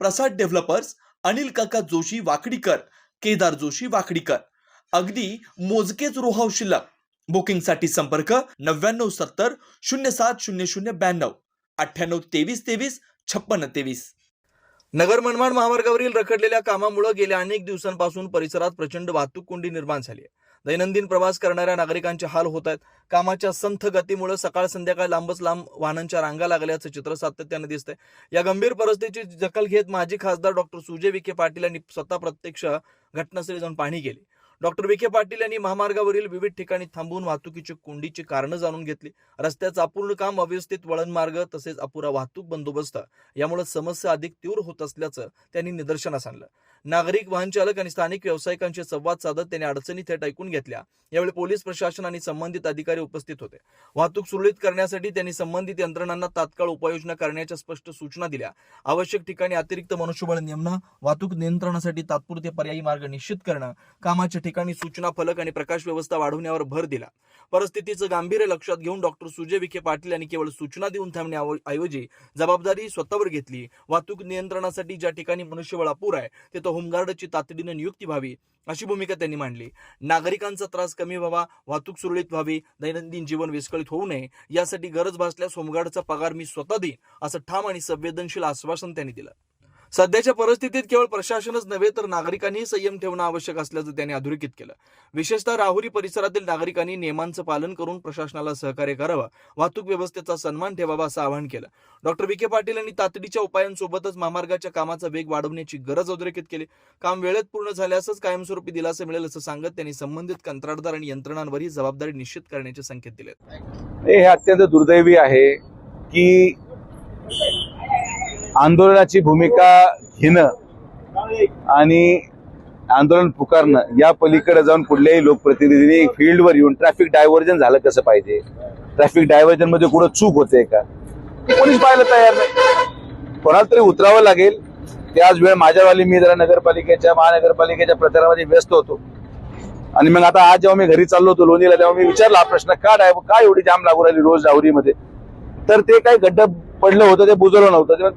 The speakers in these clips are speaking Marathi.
प्रसाद डेव्हलपर्स अनिल काका जोशी वाकडीकर केदार जोशी वाकडीकर. अगदी मोजकेच रोहाव शिल्लक. बुकिंगसाठी संपर्क नव्याण्णव सत्तर शून्य सात शून्य शून्य ब्याण्णव. अठ्ठ्याण्णव तेवीस तेवीस छप्पन्न तेवीस. नगर मनमाड महामार्गावरील रखडलेल्या कामामुळे गेल्या अनेक दिवसांपासून परिसरात प्रचंड वाहतूक कोंडी निर्माण झाली आहे. दैनंदिन प्रवास करणाऱ्या नागरिकांचे हाल होत आहेत. कामाच्या संथ गतीमुळे सकाळ संध्याकाळ लांबच लांब वाहनांच्या रांगा लागल्याचं चित्र सातत्याने दिसतंय. या गंभीर परिस्थितीची दखल घेत माजी खासदार डॉक्टर सुजय विखे पाटील यांनी स्वतः प्रत्यक्ष घटनास्थळी जाऊन पाहणी केली. डॉक्टर विखे पाटील यांनी महामार्गावरील विविध ठिकाणी थांबून वाहतुकीची कोंडीची कारणं जाणून घेतली. रस्त्याचं अपूर्ण काम अव्यवस्थित वळण मार्ग तसेच अपुरा वाहतूक बंदोबस्त यामुळे समस्या अधिक तीव्र होत असल्याचं त्यांनी निदर्शनास आणलं. नागरिक वाहनचालक आणि स्थानिक व्यावसायिकांशी संवाद साधत त्यांनी अडचणी थेट ऐकून घेतल्या. यावेळी पोलीस प्रशासन आणि संबंधित अधिकारी उपस्थित होते. वाहतूक सुरळीत करण्यासाठी त्यांनी संबंधित यंत्रणांना तात्काळ उपाययोजना करण्याच्या स्पष्ट सूचना दिल्या. आवश्यक ठिकाणी अतिरिक्त मनुष्यबळ नेमणं वाहतूक नियंत्रणासाठी तात्पुरते पर्यायी मार्ग निश्चित करणं कामाच्या ठिकाणी सूचना फलक आणि प्रकाश व्यवस्था वाढवण्यावर भर दिला. परिस्थितीचं गांभीर्य लक्षात घेऊन डॉक्टर सुजय विखे पाटील यांनी केवळ सूचना देऊन थांबण्याऐवजी जबाबदारी स्वतःवर घेतली. वाहतूक नियंत्रणासाठी ज्या ठिकाणी मनुष्यबळ अपुर आहे ते तो होमगार्डची तातडीनं नियुक्ती व्हावी अशी भूमिका त्यांनी मांडली. नागरिकांचा त्रास कमी व्हावा वाहतूक सुरळीत व्हावी दैनंदिन जीवन विस्कळीत होऊ नये यासाठी गरज भासल्यास होमगार्डचा पगार मी स्वतः देईन असं ठाम आणि संवेदनशील आश्वासन त्यांनी दिलं. सध्याच्या परिस्थितीत केवळ प्रशासनच नव्हे तर नागरिकांनी संयम ठेवणं आवश्यक असल्याचं त्यांनी अधोरेखित केलं. विशेषतः राहुरी परिसरातील नागरिकांनी नियमांचं पालन करून प्रशासनाला सहकार्य करावं वाहतूक व्यवस्थेचा सन्मान ठेवावा असं आवाहन केलं. डॉक्टर विखे पाटील यांनी तातडीच्या उपायांसोबतच महामार्गाच्या कामाचा वेग वाढवण्याची गरज अधोरेखित केली. काम वेळेत पूर्ण झाल्यासच कायमस्वरूपी दिलासा मिळेल असं सांगत त्यांनी संबंधित कंत्राटदार आणि यंत्रणांवरही जबाबदारी निश्चित करण्याचे संकेत दिले हे अत्यंत दुर्दैवी आहे की आंदोलनाची भूमिका घेणं आणि आंदोलन पुकारणं या पलीकडे जाऊन कुठल्याही लोकप्रतिनिधींनी फील्डवर येऊन ट्रॅफिक डायव्हर्जन झालं कसं पाहिजे? ट्रॅफिक डायव्हर्जनमध्ये कुठं चूक होते का? कोणीच पाहायला तयार नाही. कोणाला तरी उतरावं लागेल. त्याच वेळ माझ्यावाली मी जरा नगरपालिकेच्या महानगरपालिकेच्या प्रचारामध्ये व्यस्त होतो. आणि मग आता आज जेव्हा मी घरी चाललो होतो लोणीला तेव्हा मी विचारला हा प्रश्न का डाय का एवढी जाम लागू राहिली रोज डावरीमध्ये तर ते काही गड्डं पडलं होतं ते बुजवलं नव्हतं. तेव्हा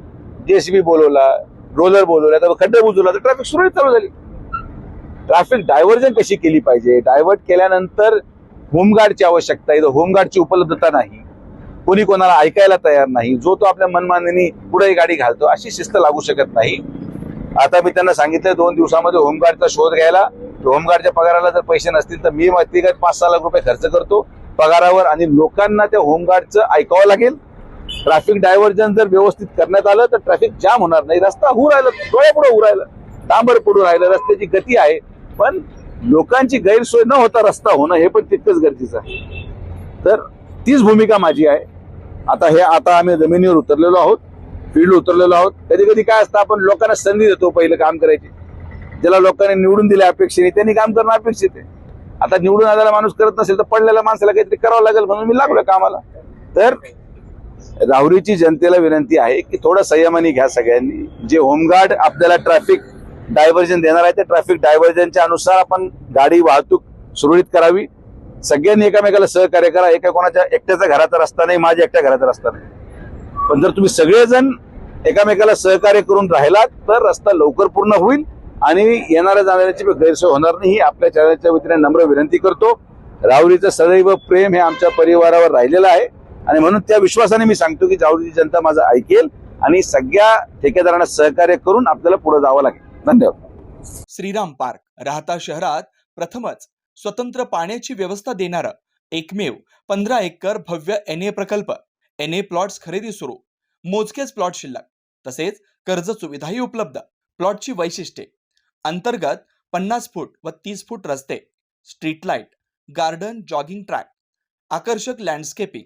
जेसीबी बोलवला रोलर बोलवला तर खड्डे बुजवला तर ट्रॅफिक सुरळीत चालू झाली. ट्रॅफिक डायव्हर्जन कशी केली पाहिजे? डायव्हर्ट केल्यानंतर होमगार्डची आवश्यकता आहे. होमगार्डची उपलब्धता नाही. कोणी कोणाला ऐकायला तयार नाही. जो तो आपल्या मनमानीने पुढे गाडी घालतो अशी शिस्त लागू शकत नाही. आता मी त्यांना सांगितलं दोन दिवसामध्ये होमगार्डचा शोध घ्यायला. होमगार्डच्या पगाराला जर पैसे नसतील तर मी व्यक्तिगत पाच सहा लाख रुपये खर्च करतो पगारावर. आणि लोकांना त्या होमगार्डचं ऐकावं लागेल. ट्रॅफिक डायव्हर्जन जर व्यवस्थित करण्यात आलं तर ट्रॅफिक जाम होणार नाही. रस्ता होऊ राहिला डोळ्यापुढे होऊ राहिलं. डांबर पडून राहिलं रस्त्याची गती आहे. पण लोकांची गैरसोय न होता रस्ता होणं हे पण तितकंच गरजेचं आहे. तर तीच भूमिका माझी आहे. आता हे आता आम्ही जमिनीवर उतरलेलो आहोत फील्ड उतरलेलो आहोत. कधी कधी काय असतं आपण लोकांना संधी देतो पहिलं काम करायची. ज्याला लोकांनी निवडून दिले अपेक्षेने त्यांनी काम करणं अपेक्षित आहे. आता निवडून आलेला माणूस करत नसेल तर पडलेल्या माणसाला काहीतरी करावं लागेल म्हणून मी लागलो कामाला. तर राहुरीची जनतेला विनंती आहे की थोडं संयमाने घ्या सगळ्यांनी. जे होमगार्ड आपल्याला ट्रॅफिक डायव्हर्जन देणार आहे ते ट्रॅफिक डायव्हर्जनच्या अनुसार आपण गाडी वाहतूक सुरळीत करावी. सगळ्यांनी एकामेकाला सहकार्य करा. एका कोणाच्या एकट्याचा घराचा रस्ता नाही माझ्या एकट्या घराचा रस्ता नाही. पण जर तुम्ही सगळेजण एकामेकाला सहकार्य करून राहिलात तर रस्ता लवकर पूर्ण होईल आणि येणाऱ्या जाणाऱ्याची गैरसोय होणार नाही. ही आपल्या चॅनलच्या वतीने नम्र विनंती करतो. राहुरीचं सदैव प्रेम हे आमच्या परिवारावर राहिलेलं आहे. आणि म्हणून त्या विश्वासाने मी सांगतो की जावरीची जनता माझं ऐकेल आणि सगळ्या ठेकेदारांना सहकार्य करून आपल्याला पुढे जावं लागेल. धन्यवाद. श्रीराम पार्क राहता शहरात प्रथमच स्वतंत्र पाण्याची व्यवस्था देणार एकमेव पंधरा एकर भव्य एन ए प्रकल्प एन ए प्लॉट्स खरेदी सुरू मोजकेच प्लॉट शिल्लक तसेच कर्ज सुविधाही उपलब्ध. प्लॉटची वैशिष्ट्ये अंतर्गत पन्नास फूट व तीस फूट रस्ते street light garden jogging track आकर्षक लँडस्केपिंग